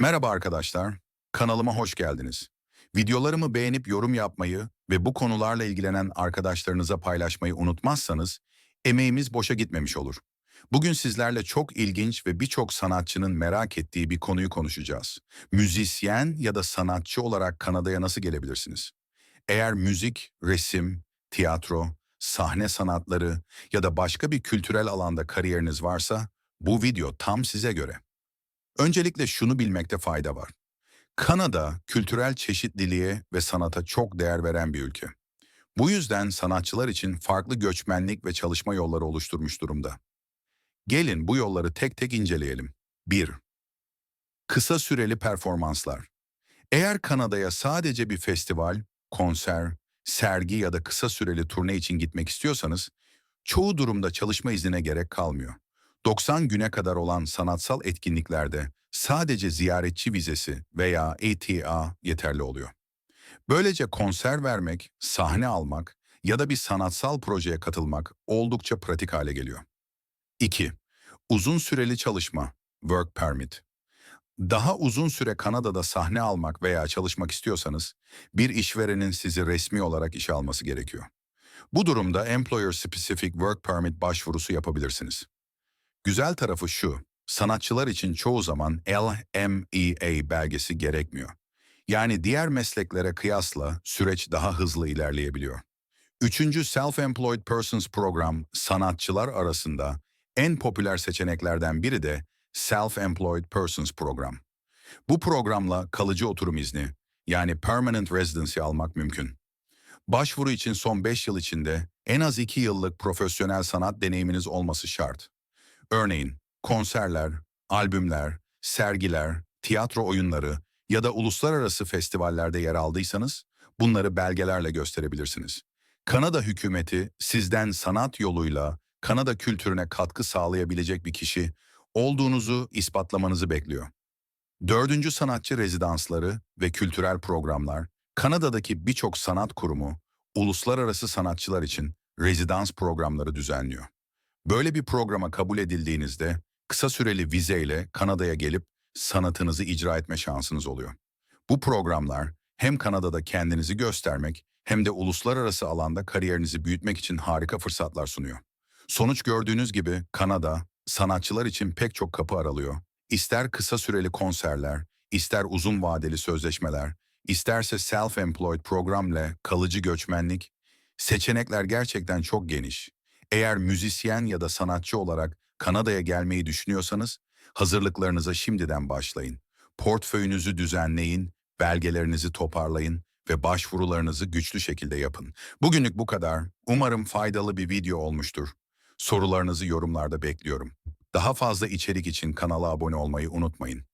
Merhaba arkadaşlar, kanalıma hoş geldiniz. Videolarımı beğenip yorum yapmayı ve bu konularla ilgilenen arkadaşlarınıza paylaşmayı unutmazsanız emeğimiz boşa gitmemiş olur. Bugün sizlerle çok ilginç ve birçok sanatçının merak ettiği bir konuyu konuşacağız. Müzisyen ya da sanatçı olarak Kanada'ya nasıl gelebilirsiniz? Eğer müzik, resim, tiyatro, sahne sanatları ya da başka bir kültürel alanda kariyeriniz varsa bu video tam size göre. Öncelikle şunu bilmekte fayda var. Kanada, kültürel çeşitliliğe ve sanata çok değer veren bir ülke. Bu yüzden sanatçılar için farklı göçmenlik ve çalışma yolları oluşturmuş durumda. Gelin bu yolları tek tek inceleyelim. 1. Kısa süreli performanslar. Eğer Kanada'ya sadece bir festival, konser, sergi ya da kısa süreli turne için gitmek istiyorsanız, çoğu durumda çalışma iznine gerek kalmıyor. 90 güne kadar olan sanatsal etkinliklerde sadece ziyaretçi vizesi veya ATA yeterli oluyor. Böylece konser vermek, sahne almak ya da bir sanatsal projeye katılmak oldukça pratik hale geliyor. 2. Uzun süreli çalışma, work permit. Daha uzun süre Kanada'da sahne almak veya çalışmak istiyorsanız, bir işverenin sizi resmi olarak işe alması gerekiyor. Bu durumda Employer Specific Work Permit başvurusu yapabilirsiniz. Güzel tarafı şu, sanatçılar için çoğu zaman LMEA belgesi gerekmiyor. Yani diğer mesleklere kıyasla süreç daha hızlı ilerleyebiliyor. Üçüncü Self-Employed Persons program sanatçılar arasında en popüler seçeneklerden biri de Self-Employed Persons program. Bu programla kalıcı oturum izni yani Permanent Residency almak mümkün. Başvuru için son 5 yıl içinde en az 2 yıllık profesyonel sanat deneyiminiz olması şart. Örneğin konserler, albümler, sergiler, tiyatro oyunları ya da uluslararası festivallerde yer aldıysanız bunları belgelerle gösterebilirsiniz. Kanada hükümeti sizden sanat yoluyla Kanada kültürüne katkı sağlayabilecek bir kişi olduğunuzu ispatlamanızı bekliyor. Dördüncü sanatçı rezidansları ve kültürel programlar, Kanada'daki birçok sanat kurumu, uluslararası sanatçılar için rezidans programları düzenliyor. Böyle bir programa kabul edildiğinizde kısa süreli vizeyle Kanada'ya gelip sanatınızı icra etme şansınız oluyor. Bu programlar hem Kanada'da kendinizi göstermek hem de uluslararası alanda kariyerinizi büyütmek için harika fırsatlar sunuyor. Sonuç gördüğünüz gibi Kanada sanatçılar için pek çok kapı aralıyor. İster kısa süreli konserler, ister uzun vadeli sözleşmeler, isterse self-employed programla kalıcı göçmenlik, seçenekler gerçekten çok geniş. Eğer müzisyen ya da sanatçı olarak Kanada'ya gelmeyi düşünüyorsanız, hazırlıklarınıza şimdiden başlayın. Portföyünüzü düzenleyin, belgelerinizi toparlayın ve başvurularınızı güçlü şekilde yapın. Bugünlük bu kadar. Umarım faydalı bir video olmuştur. Sorularınızı yorumlarda bekliyorum. Daha fazla içerik için kanala abone olmayı unutmayın.